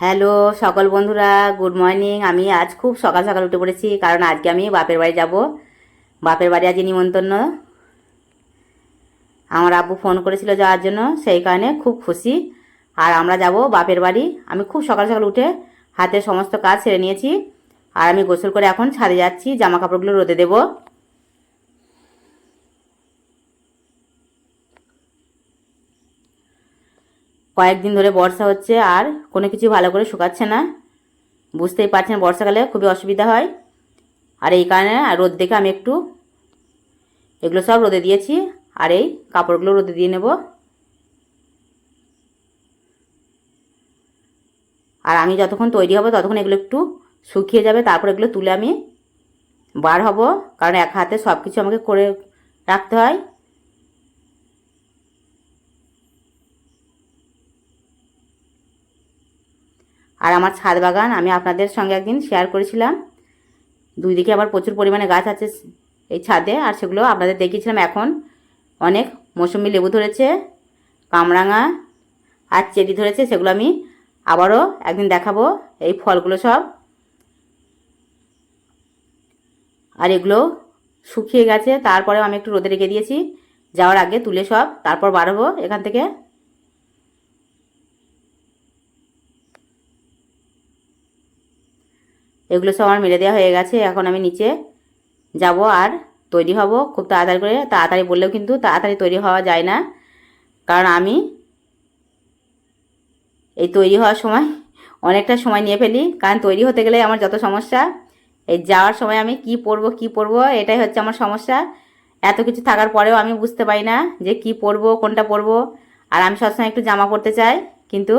Hello সকল বন্ধুরা, good morning. আমি আজ খুব সকাল সকাল উঠে পড়েছি, কারণ আজকে আমি বাপের বাড়ি যাব। বাপের বাড়ি আজকে নিমন্ত্রণ। আমার আব্বু ফোন করেছিল যাওয়ার জন্য, সেই কারণে খুব খুশি। আর আমরা যাব বাপের বাড়ি। আমি খুব সকাল সকাল উঠে হাতে সমস্ত কাজ সেরে নিয়েছি। আর আমি গোসল করে এখন ছাদে যাচ্ছি, জামা কাপড়গুলো রোদে দেবো। কয়েকদিন ধরে বর্ষা হচ্ছে আর কোনো কিছু ভালো করে শুকাচ্ছে না। বুঝতেই পারছেন বর্ষাকালে খুবই অসুবিধা হয়। আর এই কারণে রোদ দেখে আমি একটু এগুলো সব রোদে দিয়েছি। আর এই কাপড়গুলো রোদে দিয়ে নেব। আর আমি যতক্ষণ তৈরি হব ততক্ষণ এগুলো একটু শুকিয়ে যাবে। তারপর এগুলো তুলে আমি বার হব। কারণ এক হাতে সব কিছু আমাকে করে রাখতে হয়। আর আমার ছাদ বাগান আমি আপনাদের সঙ্গে একদিন শেয়ার করেছিলাম। দুই দিকে আমার প্রচুর পরিমাণে গাছ আছে এই ছাদে, আর সেগুলো আপনাদের দেখিয়েছিলাম এখন। অনেক মৌসুমি লেবু ধরেছে, কামরাঙা আর চেরি ধরেছে, সেগুলো আমি আবারও একদিন দেখাবো, এই ফলগুলো সব। আর এগুলো শুকিয়ে গেছে, তারপরেও আমি একটু রোদে রেখে দিয়েছি, যাওয়ার আগে তুলে সব, তারপর বাড়াবো এখান থেকে। এগুলো সব আমার মেলে দেওয়া হয়ে গেছে, এখন আমি নিচে যাব আর তৈরি হব। খুব তাড়াতাড়ি করে, তাড়াতাড়ি বললেও কিন্তু তাড়াতাড়ি তৈরি হওয়া যায় না। কারণ আমি এই তৈরি হওয়ার সময় অনেকটা সময় নিয়ে ফেলি। কারণ তৈরি হতে গেলে আমার যত সমস্যা, এই যাওয়ার সময় আমি কি পরবো কি পরবো, এটাই হচ্ছে আমার সমস্যা। এত কিছু থাকার পরেও আমি বুঝতে পারি না যে কি পরব, কোনটা পরব। আর আমি সবসময় একটু জামা পরতে চাই, কিন্তু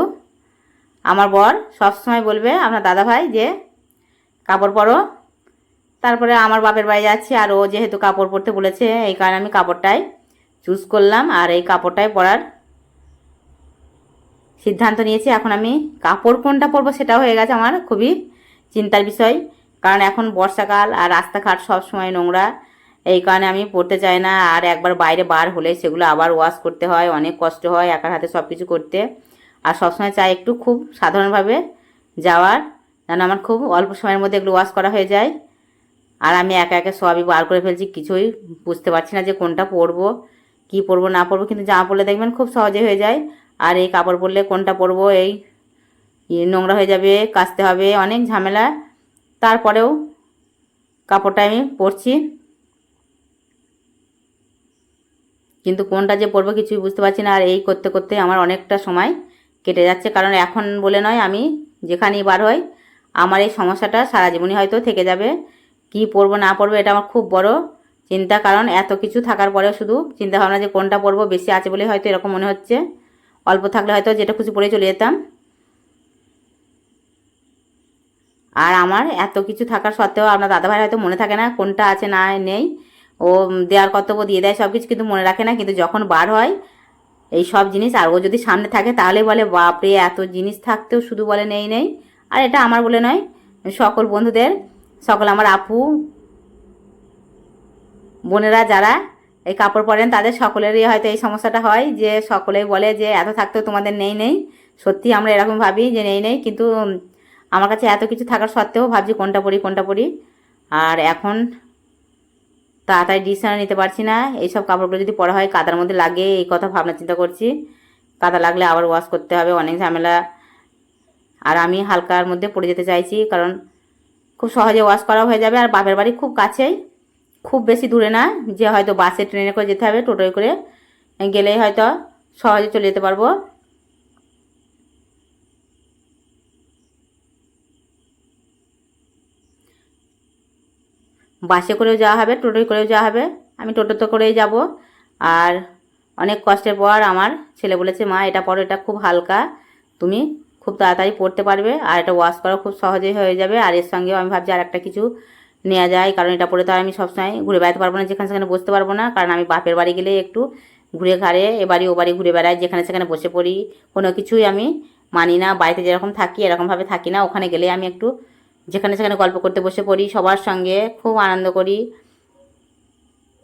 আমার বর সবসময় বলবে, আপনার দাদা ভাই যে কাপড় পরো। তারপরে আমার বাপের বাড়ি যাচ্ছি আর ও যেহেতু কাপড় পরতে বলেছে, এই কারণে আমি কাপড়টাই চুজ করলাম আর এই কাপড়টাই পরার সিদ্ধান্ত নিয়েছি। এখন আমি কাপড় কোনটা পরবো সেটাও হয়ে গেছে আমার খুবই চিন্তার বিষয়। কারণ এখন বর্ষাকাল আর রাস্তাঘাট সব সময় নোংরা, এই কারণে আমি পড়তে চাই না। আর একবার বাইরে বার হলে সেগুলো আবার ওয়াশ করতে হয়, অনেক কষ্ট হয় একার হাতে সব কিছু করতে। আর সবসময় চাই একটু খুব সাধারণভাবে যাওয়ার। যেন আমার খুব অল্প সময়ের মধ্যে এগুলো ওয়াশ করা হয়ে যায়। আর আমি একা একা সবই বার করে ফেলছি, কিছুই বুঝতে পারছি না যে কোনটা পরবো, কি পরবো, না পরবো। কিন্তু জামা পরলে দেখবেন খুব সহজে হয়ে যায়। আর এই কাপড় পরলে কোনটা পরবো, এই নোংরা হয়ে যাবে, কাচতে হবে, অনেক ঝামেলা। তারপরেও কাপড়টা আমি পরছি। কিন্তু কোনটা যে পরবো কিছুই বুঝতে পারছি না। আর এই করতে করতে আমার অনেকটা সময় কেটে যাচ্ছে। কারণ এখন বলে নয় আমি যেখানেই বার হই আমার এই সমস্যাটা সারা জীবনই হয়তো থেকে যাবে। কি পরবো না পরবো এটা আমার খুব বড় চিন্তা। কারণ এত কিছু থাকার পরেও শুধু চিন্তা ভাবনা যে কোনটা পরবো বেশি আছে বলে হয়তো এরকম মনে হচ্ছে। অল্প থাকলে হয়তো যেটা খুশি পরে চলে যেতাম। আর আমার এত কিছু থাকার সত্ত্বেও আপনার দাদাভাই হয়তো মনে থাকে না কোনটা আছে, না নেই। ও দেওয়ার কর্তব্য দিয়ে দেয় সব কিছু কিন্তু মনে রাখে না। কিন্তু যখন বার হয়, এই সব জিনিস আর ও যদি সামনে থাকে, তাহলে বলে, বাপরে, এত জিনিস থাকতেও শুধু বলে নেই নেই। আর এটা আমার বলে নয়, সকল বন্ধুদের, সকল আমার আপু, বোনেরা যারা এই কাপড় পরেন, তাদের সকলেরই হয়তো এই সমস্যাটা হয় যে সকলেই বলে যে এত থাকতেও তোমাদের নেই নেই। সত্যি আমরা এরকম ভাবি যে নেই নেই, কিন্তু আমার কাছে এত কিছু থাকার সত্ত্বেও ভাবছি কোনটা পরি কোনটা পরি। আর এখন তাড়াতাড়ি ডিসিশন নিতে পারছি না। এইসব কাপড়গুলো যদি পরা হয়, কাদার মধ্যে লাগে এই কথা ভাবনা চিন্তা করছি। কাদা লাগলে আবার ওয়াশ করতে হবে, অনেক ঝামেলা। আর আমি হালকার মধ্যে পড়ে যেতে চাইছি, কারণ খুব সহজে ওয়াশ করা হয়ে যাবে। আর বাপের বাড়ি খুব কাছেই, খুব বেশি দূরে না, যে হয়তো বাসে, ট্রেনে করে যেতে হবে, টোটোয় করে গেলেই হয়তো সহজে চলে যেতে পারব। বাসে করেও যাওয়া হবে, টোটোয় করেও যাওয়া হবে। আমি টোটোতে করেই যাব। আর অনেক কষ্টের পর আমার ছেলে বলেছে, মা, এটা পরো, এটা খুব হালকা। তুমি খুব তাড়াতাড়ি পড়তে পারবে আর এটা ওয়াশ করা খুব সহজেই হয়ে যাবে। আর এর সঙ্গেও আমি ভাবছি আর একটা কিছু নেওয়া যায়, কারণ এটা পরে তো আর আমি সবসময় ঘুরে বেড়াতে পারব না, যেখানে সেখানে বসতে পারব না, কারণ আমি বাপের বাড়ি গেলে একটু ঘুরে ঘাড়ে, এ বাড়ি ও বাড়ি ঘুরে বেড়াই, যেখানে সেখানে বসে পড়ি। কোনো কিছুই আমি মানি না, বাড়িতে যেরকম থাকি এরকমভাবে থাকি না, ওখানে গেলে আমি একটু যেখানে সেখানে গল্প করতে বসে পড়ি, সবার সঙ্গে খুব আনন্দ করি।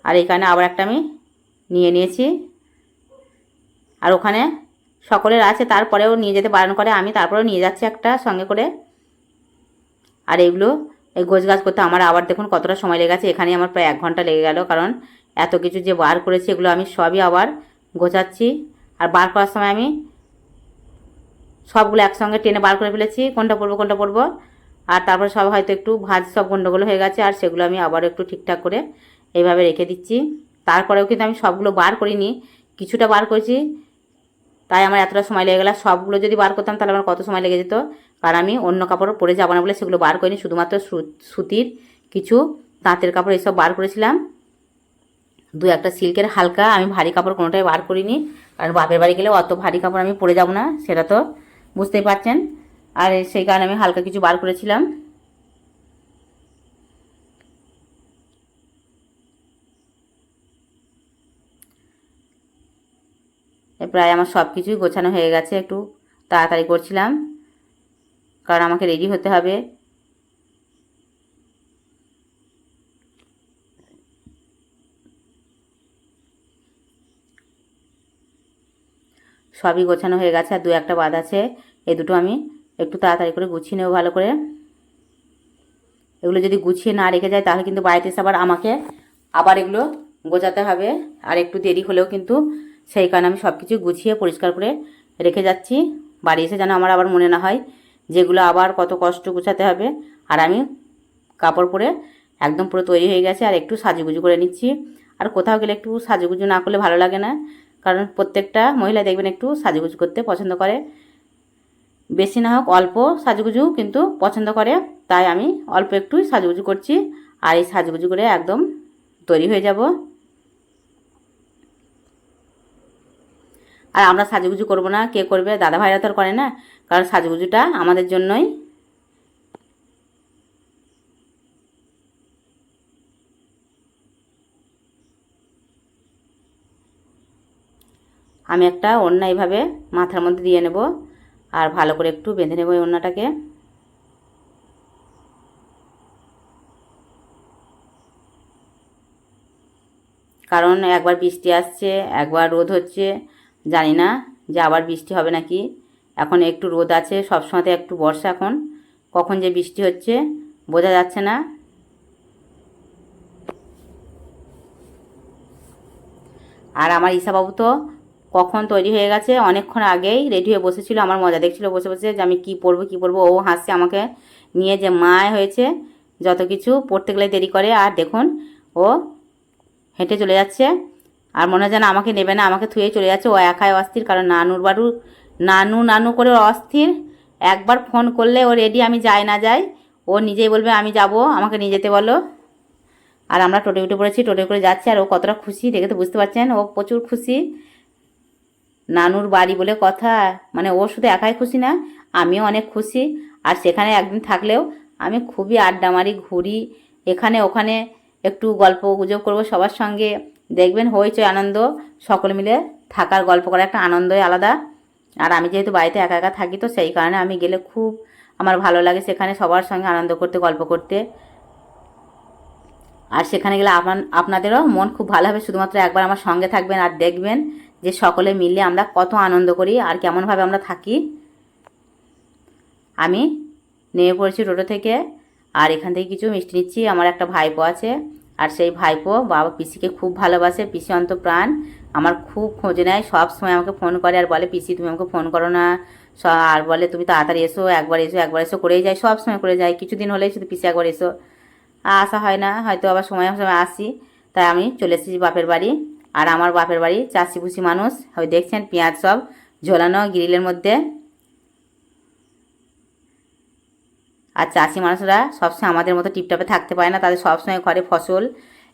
আর এখানে আবার একটা আমি নিয়ে নিয়েছি। আর ওখানে সকলের আছে, তারপরেও নিয়ে যেতে বারণ করে। আমি তারপরেও নিয়ে যাচ্ছি একটা সঙ্গে করে। আর এগুলো, এই গোছ গাছ করতে আমার আবার দেখুন কতটা সময় লেগে গেছে। এখানে আমার প্রায় এক ঘণ্টা লেগে গেল, কারণ এত কিছু যে বার করেছি, এগুলো আমি সবই আবার গোছাচ্ছি। আর বার করার সময় আমি সবগুলো একসঙ্গে টেনে বার করে ফেলেছি। কোনটা পড়ব কোনটা পড়ব আর তারপর সব হয়তো একটু ভাজ সব গন্ডগোল হয়ে গেছে, আর সেগুলো আমি আবার একটু ঠিকঠাক করে এইভাবে রেখে দিচ্ছি। তারপরেও কিন্তু আমি সবগুলো বার করিনি। কিছুটা বার করেছি তাই আমার এতটা সময় লেগে গেল সবগুলো যদি বার করতাম তাহলে আমার কত সময় লেগে যেত? কারণ আমি অন্য কাপড় পরে যাব না বলে সেগুলো বার করিনি, শুধুমাত্র সুতির কিছু তাঁতের কাপড় এসব বার করেছিলাম। দু একটা সিল্কের হালকা, আমি ভারী কাপড় কোনোটাই বার করিনি। কারণ বাপের বাড়ি গেলে অত ভারী কাপড় আমি পরে যাব না, সেটা তো বুঝতেই পারছেন। আর সেই কারণে আমি হালকা কিছু বার করেছিলাম। প্রায় আমার সব কিছুই গোছানো হয়ে গেছে, একটু তাড়াতাড়ি করছিলাম। কারণ আমাকে রেডি হতে হবে। সবই গোছানো হয়ে গেছে, আর দু একটা বাদ আছে। এই দুটো আমি একটু তাড়াতাড়ি করে গুছিয়ে নেব ভালো করে। এগুলো যদি গুছিয়ে না রেখে যায়, তাহলে কিন্তু বাড়িতে এসে আবার আমাকে আবার এগুলো গোছাতে হবে। আর একটু দেরি হলেও কিন্তু সেই কারণে আমি সব কিছু গুছিয়ে পরিষ্কার করে রেখে যাচ্ছি। বাড়ি এসে যেন আমার আবার মনে না হয় যেগুলো আবার কত কষ্ট গুছাতে হবে। আর আমি কাপড় পরে একদম পুরো তৈরি হয়ে গেছে আর একটু সাজুগুজু করে নিচ্ছি। আর কোথাও গেলে একটু সাজুগুজু না করলে ভালো লাগে না। কারণ প্রত্যেকটা মহিলা দেখবেন একটু সাজুগুজু করতে পছন্দ করে। বেশি না হোক অল্প সাজুগুজু কিন্তু পছন্দ করে। তাই আমি অল্প একটু সাজুগুজু করছি। আর এই সাজুগুজু করে একদম তৈরি হয়ে যাব। আর আমরা সাজুগুজু করব না, কে করবে? দাদা ভাইরা তো করে না। কারণ সাজুগুজুটা আমাদের জন্যই। আমি একটা ওড়না এইভাবে মাথার মধ্যে দিয়ে নেব আর ভালো করে একটু বেঁধে নেব এই ওড়নাটাকে। কারণ একবার বৃষ্টি আসছে, একবার রোদ হচ্ছে জানি না যে আবার বৃষ্টি হবে নাকি। এখন একটু রোদ আছে, সবসময়তে একটু বর্ষা এখন। কখন যে বৃষ্টি হচ্ছে, বোঝা যাচ্ছে না। আর আমার ঈশাবাবু তো কখন তৈরি হয়ে গেছে, অনেকক্ষণ আগেই রেডি হয়ে বসেছিল, আমার মজা দেখছিল বসে বসে যে আমি কী পরবো কী পরবো। ও হাসছে আমাকে নিয়ে যে মায় হয়েছে, যত কিছু পড়তে গেলে দেরি করে। আর দেখুন, ও হেঁটে চলে যাচ্ছে। আর মনে হয় যেন আমাকে নেবে না, আমাকে থুয়ে চলে যাচ্ছে। ও একাই অস্থির, কারণ নানুর বাড়ু, নানু নানু করে অস্থির। একবার ফোন করলে ও রেডি আমি যাই না যাই, ও নিজেই বলবে, আমি যাব, আমাকে নিয়ে যেতে বলো। আর আমরা টোটো উঠে পড়েছি, টোটো করে যাচ্ছি, আর ও কতটা খুশি, দেখে তো বুঝতে পারছেন, ও প্রচুর খুশি। নানুর বাড়ি বলে কথা মানে ও শুধু একাই খুশি না, আমিও অনেক খুশি। আর সেখানে একদিন থাকলেও আমি খুবই আড্ডা মারি, ঘুরি, এখানে ওখানে একটু গল্প গুজব করব সবার সঙ্গে। দেখবেন হইচই, আনন্দ, সকল মিলে থাকার, গল্প করা একটা আনন্দই আলাদা। আর আমি যেহেতু বাড়িতে একা একা থাকি, তো সেই কারণে আমি গেলে খুব আমার ভালো লাগে সেখানে সবার সঙ্গে আনন্দ করতে, গল্প করতে। আর সেখানে গেলে আপনার আপনাদেরও মন খুব ভালো হবে, শুধুমাত্র একবার আমার সঙ্গে থাকবেন আর দেখবেন যে সকলে মিলে আমরা কত আনন্দ করি আর কেমনভাবে আমরা থাকি। আমি নেমে পড়েছি টোটো থেকে, আর এখান থেকে কিছু মিষ্টি নিচ্ছি, আমার একটা ভাইপো আছে। আর সেই ভাইপো বাবা পিসিকে খুব ভালোবাসে, পিসি অন্ত প্রাণ আমার খুব খোঁজ নেয়, সব সময় আমাকে ফোন করে আর বলে, পিসি, তুমি আমাকে ফোন করো না। আর বলে, তুমি তাড়াতাড়ি এসো, একবার এসো একবার এসো। করেই যায়, সব সময় করে যায়। কিছুদিন হলেই শুধু পিসি একবার এসো। আসা হয় না, হয়তো আবার সময় সময় আসি। তাই আমি চলে এসেছি বাপের বাড়ি। আর আমার বাপের বাড়ি চাষি ভুষি মানুষ। ওই দেখছেন পেঁয়াজ সব ঝোলানো, গ্রিলের মধ্যে। আর চাষি মানুষরা সবসময় আমাদের মতো টিপটপে থাকতে পারে না, তাদের সবসময় ঘরে ফসল,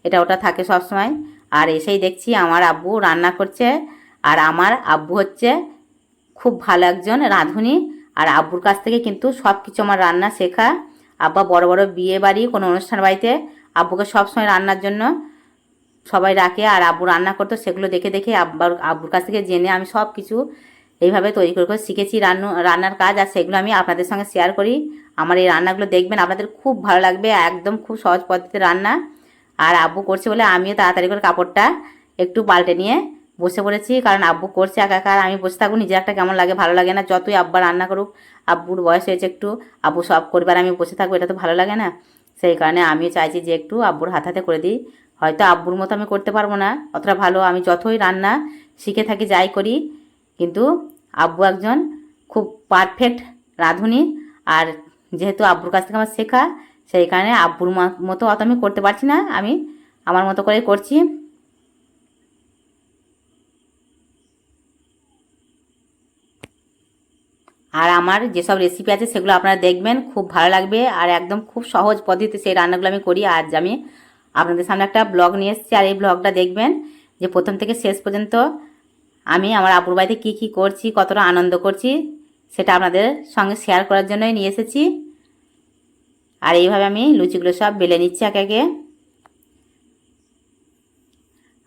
এটা ওটা থাকে সবসময়। আর এসেই দেখছি আমার আব্বু রান্না করছে, আর আমার আব্বু হচ্ছে খুব ভালো একজন রাঁধুনি। আর আব্বুর কাছ থেকে কিন্তু সব কিছু আমার রান্না শেখা। আব্বা বড় বড় বিয়ে বাড়ি, কোনো অনুষ্ঠান বাড়িতে আব্বুকে সবসময় রান্নার জন্য সবাই রাখে। আর আব্বু রান্না করতো, সেগুলো দেখে দেখে আব্বার, আব্বুর কাছ থেকে জেনে আমি সব কিছু এইভাবে তৈরি করে করে শিখেছি রান্না, রান্নার কাজ, আর সেগুলো আমি আপনাদের সঙ্গে শেয়ার করি। আমার এই রান্নাগুলো দেখবেন, আপনাদের খুব ভালো লাগবে, একদম খুব সহজ পদ্ধতিতে রান্না। আর আব্বু করছে বলে আমিও তাড়াতাড়ি করে কাপড়টা একটু পাল্টে নিয়ে বসে পড়েছি, কারণ আব্বু করছে একা একা আমি বসে থাকব, নিজের একটা কেমন লাগে, ভালো লাগে না, যতই আব্বা রান্না করুক, আব্বুর বয়স হয়েছে একটু, আব্বু সব করবে আর আমি বসে থাকব, এটা তো ভালো লাগে না। সেই কারণে আমিও চাইছি যে একটু আব্বুর হাত হাতে করে দিই। হয়তো আব্বুর মতো আমি করতে পারব না, অতটা ভালো, আমি যতই রান্না শিখে থাকি, যাই করি, কিন্তু আব্বু একজন খুব পারফেক্ট রাঁধুনি আর যেহেতু আব্বুর কাছ থেকে আমার শেখা, সেই কারণে আব্বুর মতো অত আমি করতে পারছি না, আমি আমার মতো করে করছি। আর আমার যেসব রেসিপি আছে সেগুলো আপনারা দেখবেন, খুব ভালো লাগবে আর একদম খুব সহজ পদ্ধতিতে সেই রান্নাগুলো আমি করি। আজ আমি আপনাদের সামনে একটা ব্লগ নিয়ে এসেছি আর এই ব্লগটা দেখবেন যে প্রথম থেকে শেষ পর্যন্ত আমি আমার আব্বুর বাড়িতে কী কী করছি, কতটা আনন্দ করছি, সেটা আপনাদের সঙ্গে শেয়ার করার জন্যই নিয়ে এসেছি। আর এইভাবে আমি লুচিগুলো সব বেলে নিচ্ছি একে একে।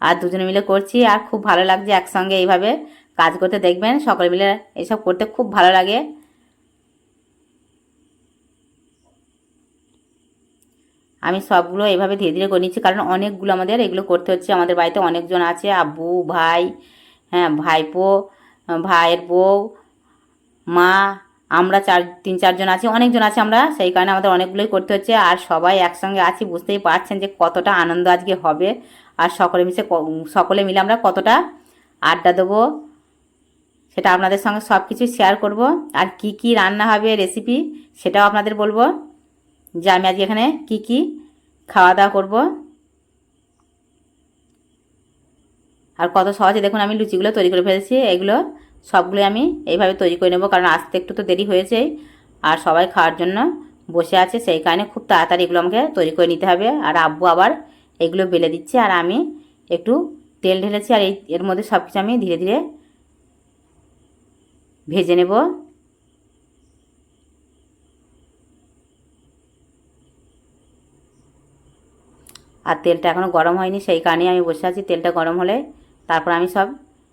আর দুজনে মিলে করছি, আর খুব ভালো লাগছে একসঙ্গে এইভাবে কাজ করতে দেখবেন, সকলে মিলে এইসব করতে খুব ভালো লাগে। আমি সবগুলো এইভাবে ধীরে ধীরে করে নিচ্ছি, কারণ অনেকগুলো আমাদের এগুলো করতে হচ্ছে। আমাদের বাড়িতে অনেকজন আছে, আব্বু, ভাই হ্যাঁ ভাইপো ভাইয়ের বউ, মা, আমরা চার, তিন, চারজন আছি, অনেকজন আছি আমরা। সেই কারণে আমাদের অনেকগুলোই করতে হচ্ছে। আর সবাই একসঙ্গে আছি, বুঝতেই পারছেন যে কতটা আনন্দ আজকে হবে। আর সকলে মিশে সকলে মিলে আমরা কতটা আড্ডা দেবো, সেটা আপনাদের সঙ্গে সব কিছু শেয়ার করব। আর কি কি রান্না হবে রেসিপি সেটাও আপনাদের বলব যে আমি আজকে এখানে কি কি খাওয়া দাওয়া করব। আর কত সহজে দেখুন আমি লুচিগুলো তৈরি করে ফেলেছি, এগুলো সবগুলো আমি এইভাবে তৈরি করে নেব, কারণ আসতে একটু তো দেরি হয়েছেই আর সবাই খাওয়ার জন্য বসে আছে, সেই কারণে খুব তাড়াতাড়ি এগুলো আমাকে তৈরি করে নিতে হবে। আর আব্বু আবার এগুলো বেলে দিচ্ছে, আর আমি একটু তেল ঢেলেছি, আর এই এর মধ্যে সব কিছু আমি ধীরে ধীরে ভেজে নেব। আর তেলটা এখনও গরম হয়নি, সেই কারণেই আমি বসে আছি, তেলটা গরম হলে তারপর আমি সব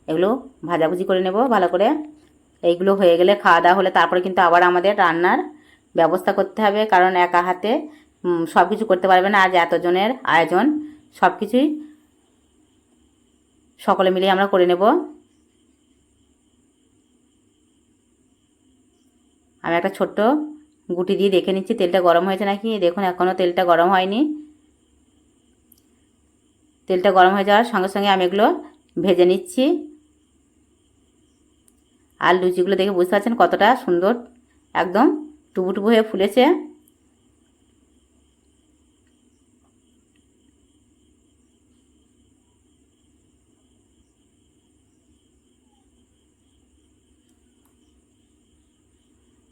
এগুলো ভাজাভুজি করে নেব, ভালো করে। এইগুলো হয়ে গেলে খাওয়া দাওয়া হলে তারপরে কিন্তু আবার আমাদের রান্নার ব্যবস্থা করতে হবে, কারণ একা হাতে সব কিছু করতে পারবে না। আজ এতজনের আয়োজন সব কিছুই সকলে মিলে আমরা করে নেব। আমি একটা ছোট্ট গুটি দিয়ে দেখে নিচ্ছি, তেলটা গরম হয়েছে নাকি? দেখুন এখনও তেলটা গরম হয়নি। তেলটা গরম হয়ে যাওয়ার সঙ্গে সঙ্গে আমি এগুলো ভেজে নিচ্ছি। আর লুচিগুলো দেখে বুঝতে পারছেন কতটা সুন্দর। একদম টুবু টুবু হয়ে ফুলেছে।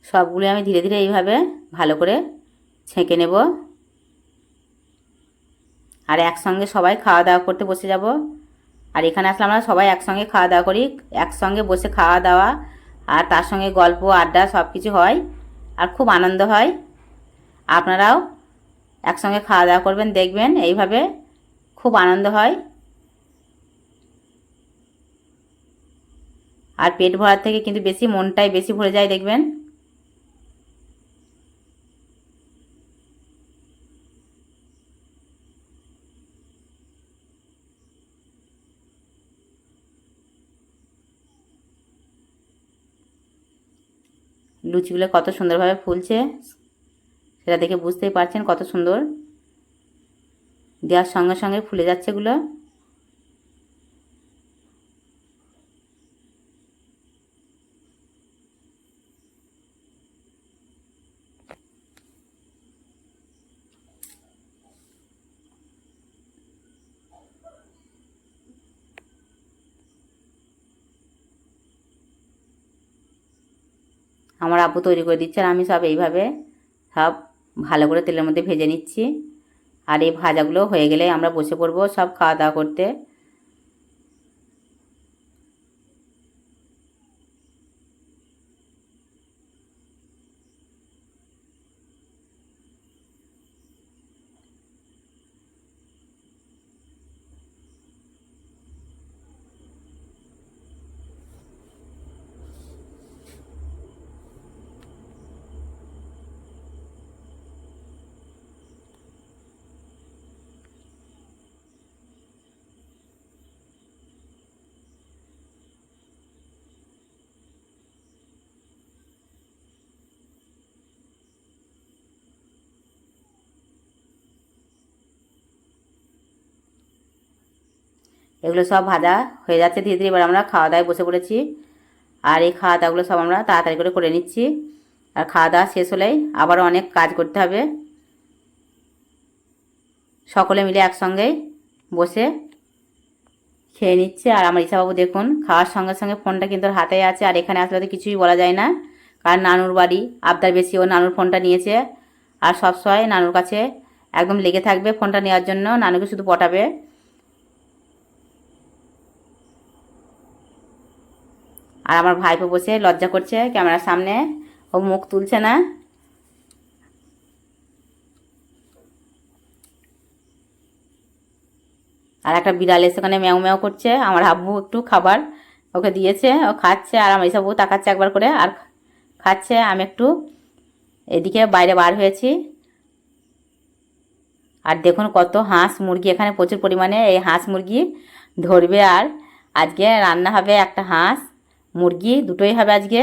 সবগুলো আমি ধীরে ধীরে এইভাবে ভালো করে ছেঁকে নেব। আর একসঙ্গে সবাই খাওয়া দাওয়া করতে বসে যাব। আর এখানে আসলে আমরা সবাই একসঙ্গে খাওয়া দাওয়া করি, একসঙ্গে বসে খাওয়া দাওয়া, আর তার সঙ্গে গল্প, আড্ডা সব কিছু হয়, আর খুব আনন্দ হয়। আপনারাও একসঙ্গে খাওয়া দাওয়া করবেন, দেখবেন, এইভাবে খুব আনন্দ হয়। আর পেট ভরার থেকে কিন্তু বেশি মনটাই বেশি ভরে যায়, দেখবেন। লুচিগুলো কত সুন্দরভাবে ফুলছে, সেটা দেখে বুঝতেই পারছেন কত সুন্দর। দেওয়ার সঙ্গে সঙ্গে ফুলে যাচ্ছে এগুলো। আমার আপু তৈরি করে দিচ্ছে আর আমি সব এইভাবে সব ভালো করে তেলের মধ্যে ভেজে নিচ্ছি। আর এই ভাজাগুলো হয়ে গেলে আমরা বসে পড়ব সব খাওয়া দাওয়া করতে। এগুলো সব ভাজা হয়ে যাচ্ছে ধীরে ধীরে। এবার আমরা খাওয়া দাওয়ায় বসে পড়েছি। আর এই খাওয়া দাওয়াগুলো সব আমরা তাড়াতাড়ি করে করে নিচ্ছি। আর খাওয়া দাওয়া শেষ হলেই আবারও অনেক কাজ করতে হবে। সকলে মিলে একসঙ্গেই বসে খেয়ে নিচ্ছে। আর আমার ইসাবাবু দেখুন, খাওয়ার সঙ্গে সঙ্গে ফোনটা কিন্তু হাতে আছে। আর এখানে আসলে তো কিছুই বলা যায় না। কারণ নানুর বাড়ি, আবদার বেশি ও নানুর ফোনটা নিয়েছে। আর সবসময় নানুর কাছে একদম লেগে থাকবে ফোনটা নেওয়ার জন্য। নানুকে শুধু পটাবে। আর আমার ভাইপো বসে লজ্জা করছে ক্যামেরার সামনে। ও মুখ তুলছে না। আর একটা বিড়াল এসে ওখানে ম্যাও ম্যাও করছে। আমার আব্বু একটু খাবার ওকে দিয়েছে, ও খাচ্ছে আর আমার এসব তাকাচ্ছে একবার করে আর খাচ্ছে। আমি একটু এদিকে বাইরে বার হয়েছি। আর দেখুন কত হাঁস মুরগি এখানে প্রচুর পরিমাণে। এই হাঁস মুরগি ধরবে আর আজকে রান্না হবে একটা হাঁস। মুরগি, দুটোই হবে আজকে।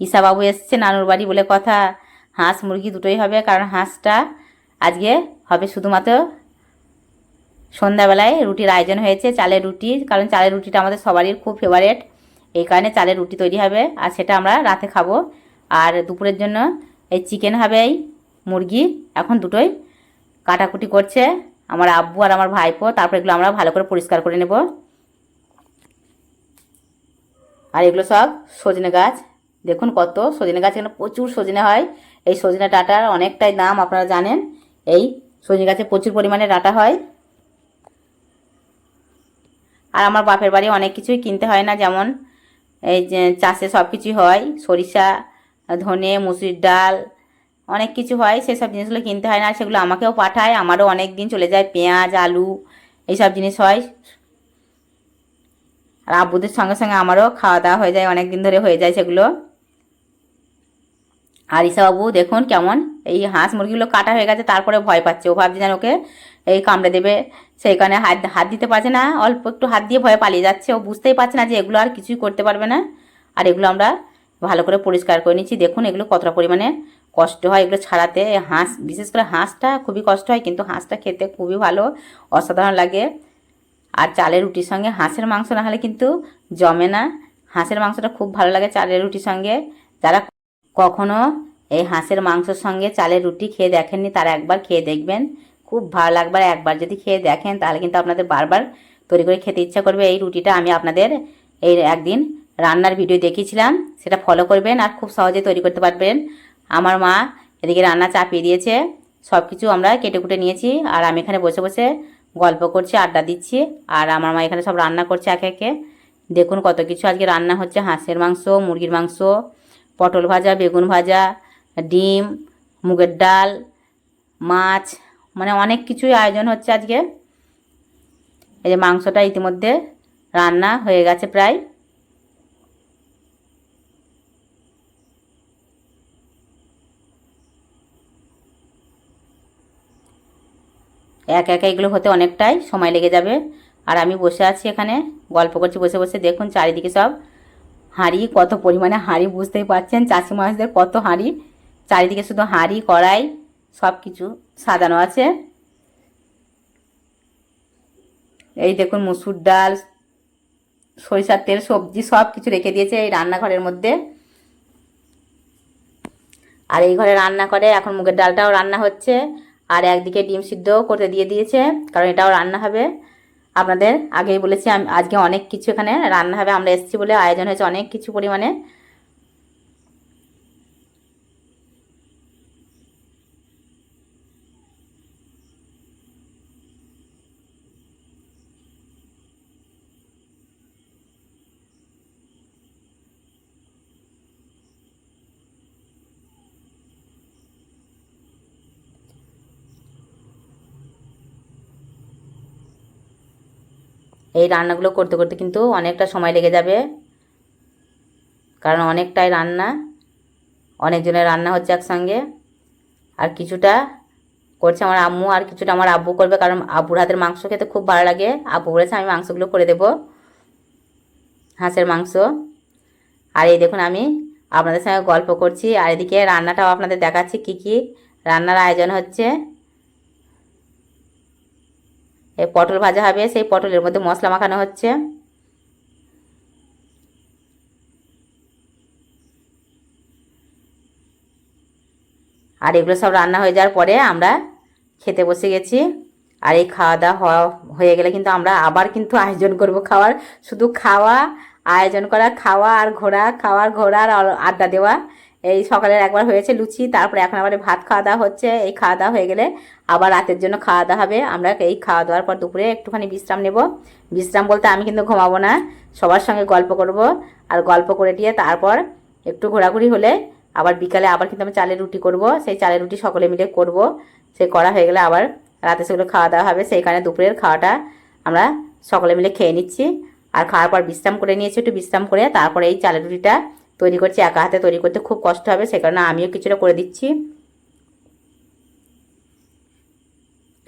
ঈশাবাবু এসছে নানুর বাড়ি বলে কথা। হাঁস, মুরগি দুটোই হবে, কারণ হাঁসটা আজকে হবে শুধুমাত্র সন্ধ্যাবেলায় রুটির আয়োজন হয়েছে, চালের রুটি, কারণ চালের রুটিটা আমাদের সবারই খুব ফেভারেট এই কারণে চালের রুটি তৈরি হবে, আর সেটা আমরা রাতে খাব। আর দুপুরের জন্য এই চিকেন হবে, এই মুরগি। এখন দুটোই কাটাকুটি করছে, আমার আব্বু আর আমার ভাইপো, তারপর এগুলো আমরা ভালো করে পরিষ্কার করে নেব। আর এগুলো সব সজনে গাছ। দেখুন কত সজনে গাছ, এখানে প্রচুর সজনে হয়। এই সজনে ডাটার অনেকটাই দাম, আপনারা জানেন। এই সজনে গাছে প্রচুর পরিমাণে ডাটা হয়। আর আমার বাপের বাড়ি অনেক কিছুই কিনতে হয় না, যেমন এই যে চাষে সব কিছুই হয়। সরিষা, ধনে, মুসুরির ডাল, অনেক কিছু হয়। সেসব জিনিসগুলো কিনতে হয় না সেগুলো আমাকেও পাঠায়। আমারও অনেক দিন চলে যায়। পেঁয়াজ, আলু, এইসব জিনিস হয়। আর আব্বুদের সঙ্গে সঙ্গে আমারও খাওয়া দাওয়া হয়ে যায় অনেক দিন ধরে হয়ে যায় সেগুলো। আর বাবু, দেখুন কেমন, এই হাঁস মুরগিগুলো কাটা হয়ে গেছে, তারপরে ভয় পাচ্ছে। ও ভাবছে যেন ওকে এই কামড়ে দেবে। সেই কারণে হাত হাত দিতে পারছে না, অল্প একটু হাত দিয়ে ভয়ে পালিয়ে যাচ্ছে। ও বুঝতেই পারছে না যে এগুলো আর কিছুই করতে পারবে না। আর এগুলো আমরা ভালো করে পরিষ্কার করে নিচ্ছি। দেখুন এগুলো কতটা পরিমাণে কষ্ট হয় এগুলো ছাড়াতে। হাঁস, বিশেষ করে হাঁসটা খুবই কষ্ট হয়, কিন্তু হাঁসটা খেতে খুবই ভালো, অসাধারণ লাগে। আর চালের রুটির সঙ্গে হাঁসের মাংস না হলে কিন্তু জমে না। হাঁসের মাংসটা খুব ভালো লাগে চালের রুটির সঙ্গে। যারা কখনো এই হাঁসের মাংসের সঙ্গে চালের রুটি খেয়ে দেখেননি, তারা একবার খেয়ে দেখবেন। খুব ভালো লাগবে একবার যদি খেয়ে দেখেন, তাহলে কিন্তু আপনাদের বারবার তৈরি করে খেতে ইচ্ছা করবে। এই রুটিটা আমি আপনাদের এই একদিন রান্নার ভিডিও দেখিয়েছিলাম, সেটা ফলো করবেন আর খুব সহজে তৈরি করতে পারবেন। আমার মা এদিকে রান্না চাপিয়ে দিয়েছে সব কিছু আমরা কেটে কুটে নিয়েছি আর আমি এখানে বসে বসে গল্প করছি, আড্ডা দিচ্ছি। আর আমার মা এখানে সব রান্না করছে একে একে। দেখুন কত কিছু আজকে রান্না হচ্ছে। হাঁসের মাংস, মুরগির মাংস, পটল ভাজা, বেগুন ভাজা, ডিম, মুগের ডাল, মাছ মানে অনেক কিছুই আয়োজন হচ্ছে আজকে। এই যে মাংসটা ইতিমধ্যে রান্না হয়ে গেছে প্রায়। এক একা এগুলো হতে অনেকটাই সময় লেগে যাবে। আর আমি বসে আছি এখানে, গল্প করছি, বসে বসে দেখুন চারিদিকে সব হাঁড়ি, কত পরিমাণে হাঁড়ি বুঝতেই পারছেন চাষি মানুষদের কত হাঁড়ি। চারিদিকে শুধু হাঁড়ি, কড়াই সব কিছু সাজানো আছে। এই দেখুন মুসুর ডাল, সরিষার তেল, সবজি সব কিছু রেখে দিয়েছে এই রান্নাঘরের মধ্যে। আর এই ঘরে রান্না করে এখন মুগের ডালটাও রান্না হচ্ছে। আর একদিকে ডিম সিদ্ধ করতে দিয়ে দিয়েছে, কারণ এটাও রান্না হবে। আপনাদের আগেই বলেছি আজকে অনেক কিছু এখানে রান্না হবে, আমরা এসেছি বলে আয়োজন হয়েছে অনেক কিছু পরিমাণে। এই রান্নাগুলো করতে করতে কিন্তু অনেকটা সময় লেগে যাবে। কারণ অনেকটাই রান্না, অনেকজনের রান্না হচ্ছে একসঙ্গে। আর কিছুটা করছে আমার আম্মু, আর কিছুটা আমার আব্বু করবে, কারণ আব্বুর হাতের মাংস খেতে খুব ভালো লাগে। আব্বু বলেছে, আমি মাংসগুলো করে দেব, হাঁসের মাংস। আর এই দেখুন, আমি আপনাদের সঙ্গে গল্প করছি। আর এদিকে রান্নাটাও আপনাদের দেখাচ্ছি, কি কি রান্নার আয়োজন হচ্ছে। পটল ভাজা হবে, সেই পটলের মধ্যে মশলা মাখানো হচ্ছে। আর এগুলো সব রান্না হয়ে যাওয়ার পরে আমরা খেতে বসে গেছি। আর এই খাওয়া দাওয়া হয়ে গেলে কিন্তু আমরা আবার কিন্তু আয়োজন করব খাওয়ার। শুধু খাওয়া, আয়োজন করা, খাওয়া আর ঘোরা, খাওয়ার ঘোরা আর আড্ডা দেওয়া। এই সকালের একবার হয়েছে লুচি, তারপরে এখন আবার ভাত খাওয়া দাওয়া হচ্ছে। এই খাওয়া দাওয়া হয়ে গেলে আবার রাতের জন্য খাওয়া দাওয়া হবে। আমরা এই খাওয়া দাওয়ার পর দুপুরে একটুখানি বিশ্রাম নেব। বিশ্রাম বলতে আমি কিন্তু ঘুমাবো না, সবার সঙ্গে গল্প করব। আর গল্প করে দিয়ে তারপর একটু ঘোরাঘুরি হলে আবার বিকালে আবার কিন্তু আমি চালের রুটি করব। সেই চালের রুটি সকলে মিলে করব। সে করা হয়ে গেলে আবার রাতে সেগুলো খাওয়া দাওয়া হবে। সেই কারণে দুপুরের খাওয়াটা আমরা সকলে মিলে খেয়ে নিচ্ছি। আর খাওয়ার পর বিশ্রাম করে নিয়েছি, একটু বিশ্রাম করে তারপরে এই চালের রুটিটা তৈরি করছি, একা হাতে তৈরি করতে খুব কষ্ট হবে, সে কারণে আমিও কিছুটা করে দিচ্ছি।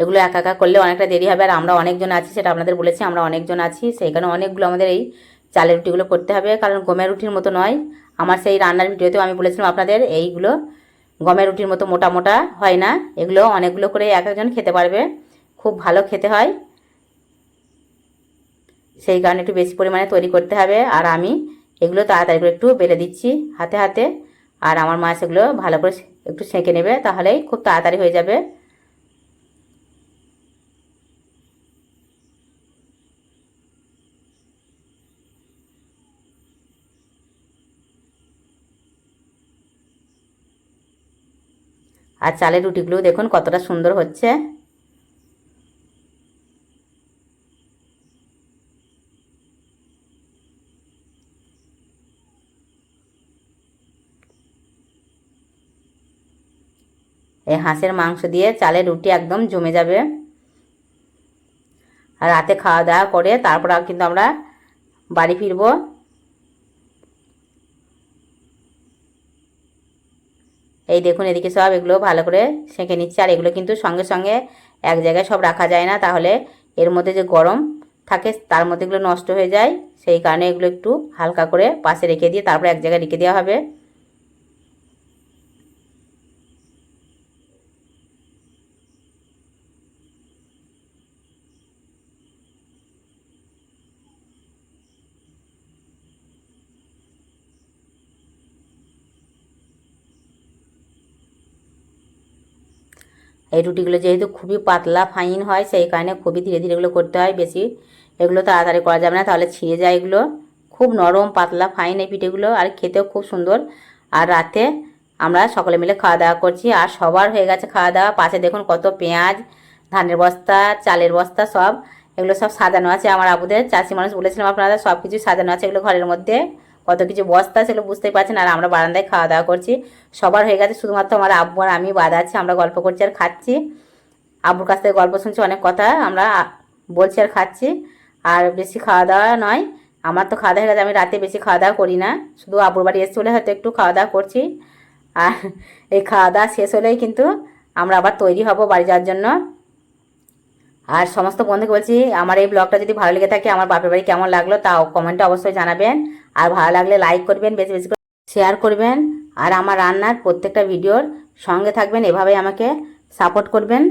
এগুলো একা একা করলে অনেকটা দেরি হবে, আর আমরা অনেকজন আছি, সেটা আপনাদের বলেছি, আমরা অনেকজন আছি, সেই কারণে অনেকগুলো আমাদের এই চালের রুটিগুলো করতে হবে, কারণ গমের রুটির মতো নয়। আমার সেই রান্নার ভিডিওতেও আমি বলেছিলাম আপনাদের, এইগুলো গমের রুটির মতো মোটা মোটা হয় না, এগুলো অনেকগুলো করে এক একজন খেতে পারবে, খুব ভালো খেতে হয়। সেই কারণে একটু বেশি পরিমাণে তৈরি করতে হবে, আর আমি এগুলো তাড়াতাড়ি করে একটু বেলে দিচ্ছি হাতে হাতে। আর আমার মা সেগুলো ভালো করে একটু সেঁকে নেবে, তাহলেই খুব তাড়াতাড়ি হয়ে যাবে। আর চালের রুটিগুলো দেখুন কতটা সুন্দর হচ্ছে এই হাঁসের মাংস দিয়ে চালের রুটি একদম জমে যাবে। আর রাতে খাওয়া দাওয়া করে তারপর কিন্তু আমরা বাড়ি ফিরবো। এই দেখুন, এদিকে সব এগুলো ভালো করে সেঁকে নিচ্ছে। আর এগুলো কিন্তু সঙ্গে সঙ্গে এক জায়গায় সব রাখা যায় না। তাহলে এর মধ্যে যে গরম থাকে, তার মধ্যে এগুলো নষ্ট হয়ে যায়। সেই কারণে এগুলো একটু হালকা করে পাশে রেখে দিয়ে তারপরে এক জায়গায় রেখে দেওয়া হবে। এই রুটিগুলো যেহেতু খুবই পাতলা ফাইন হয়, সেই কারণে খুবই ধীরে ধীরে এগুলো করতে হয় বেশি। এগুলো তাড়াতাড়ি করা যাবে না, তাহলে ছিঁড়ে যায় এগুলো। খুব নরম, পাতলা ফাইন এই পিঠেগুলো, আর খেতেও খুব সুন্দর। আর রাতে আমরা সকলে মিলে খাওয়া দাওয়া করছি, আর সবার হয়ে গেছে খাওয়া দাওয়া। পাশে দেখুন কত পেঁয়াজ, ধানের বস্তা, চালের বস্তা সব। এগুলো সব সাজানো আছে আমার আবুদের। চাষি মানুষ বলেছিলাম আপনারা সব কিছু সাজানো আছে এগুলো ঘরের মধ্যে। কত কিছু বস্তা সেগুলো বুঝতেই পারছেন, আর আমরা বারান্দায় খাওয়া দাওয়া করছি। সবার হয়ে গেছে, শুধুমাত্র আমার আব্বু আর আমি বাদ আছি, আমরা গল্প করছি আর খাচ্ছি। আব্বুর কাছ থেকে গল্প শুনছি, অনেক কথা, আমরা বলছি আর খাচ্ছি। আর বেশি খাওয়া দাওয়া নয়, আমার তো খাওয়া দাওয়া হয়ে গেছে, আমি রাতে বেশি খাওয়া দাওয়া করি না। শুধু আব্বুর বাড়ি এসে হলে হয়তো একটু খাওয়া দাওয়া করছি। আর এই খাওয়া দাওয়া শেষ হলেই কিন্তু আমরা আবার তৈরি হব বাড়ি যাওয়ার জন্য। আর সমস্ত বন্ধুকে বলছি, আমার এই ব্লগটা যদি ভালো লেগে থাকে, আমার বাপের বাড়ি কেমন লাগল তাও কমেন্টে অবশ্যই জানাবেন। আর ভালো লাগলে লাইক করবেন, বেশি বেশি করে শেয়ার করবেন। আর আমার রান্নার প্রত্যেকটা ভিডিওর সঙ্গে থাকবেন, এভাবেই আমাকে সাপোর্ট করবেন।